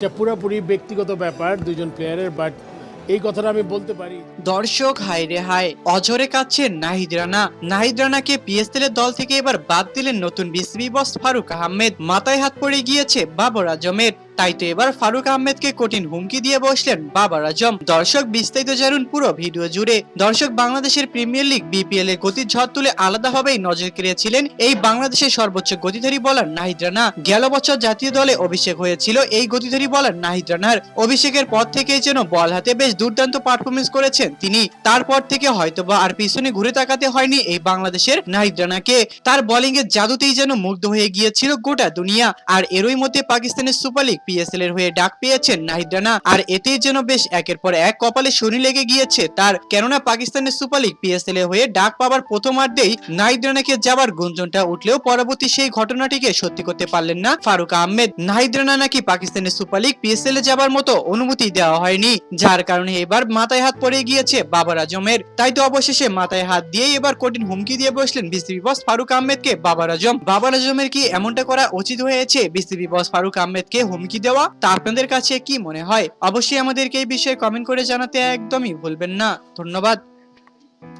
এটা পুরোপুরি ব্যক্তিগত ব্যাপার দুজন প্লেয়ারের বাট এই কথাটা আমি বলতে পারি। দর্শক, হায় রে হায়, অঝরে কাচ্ছেন নাহিদ রানা। নাহিদ রানাকে পিএসএল এর দল থেকে এবার বাদ দিলেন নতুন বিসিবি বস ফারুক আহমেদ। মাথায় হাত পড়ে গিয়েছে বাবর আজমের। তাই তো এবার ফারুক আহমেদকে কঠিন হুমকি দিয়ে বসলেন বাবার আজম। দর্শক বিস্তারিত জানুন পুরো ভিডিও জুড়ে। দর্শক, বাংলাদেশের প্রিমিয়ার লিগ বিপিএল এর গতির ঝড় তুলে আলাদাভাবেই নজর কেড়েছিলেন এই বাংলাদেশের সর্বোচ্চ গতিধারী বলার নাহিদ রানা। গেল বছর জাতীয় দলে অভিষেক হয়েছিল এই গতিধারী বলার নাহিদ রানার। অভিষেকের পর থেকেই যেন বল হাতে বেশ দুর্দান্ত পারফরমেন্স করেছেন তিনি। তারপর থেকে হয়তোবা আর পিছনে ঘুরে তাকাতে হয়নি এই বাংলাদেশের নাহিদ রানাকে। তার বোলিং এর জাদুতেই যেন মুগ্ধ হয়ে গিয়েছিল গোটা দুনিয়া। আর এরই মধ্যে পাকিস্তানের সুপার লিগ পিএসএল এর হয়ে ডাক পেয়েছেন নাহিদ রানা। আর এতেই যেন বেশ একের পর এক কপালে শনি লেগে গিয়েছে তার। কেননা পাকিস্তানের সুপার লিগ পিএসএল এর হয়ে ডাক পাবার প্রথমার্ধেই নাহিদ রানাকে যাবার গুঞ্জনটা উঠলেও পরবর্তী সেই ঘটনাটিকে সত্যি করতে পারলেন না ফারুক আহমেদ। নাহিদ রানা নাকি পাকিস্তানের সুপার লিগ পিএসএল এ যাবার মতো অনুমতি দেওয়া হয়নি, যার কারণে এবার মাথায় হাত পড়ে গিয়েছে বাবার আজমের। তাই তো অবশেষে মাথায় হাত দিয়ে এবার কঠিন হুমকি দিয়ে বসলেন বিসিবি বস ফারুক আহমেদকে বাবার আজম। বাবার আজমের কি এমনটা করা উচিত হয়েছে? বিসিবি বস ফারুক আহমেদকে হুমকি দেওয়া, তা আপনাদের কাছে কি মনে হয়? অবশ্যই আমাদেরকে এই বিষয়ে কমেন্ট করে জানাতে একদমই ভুলবেন না। ধন্যবাদ।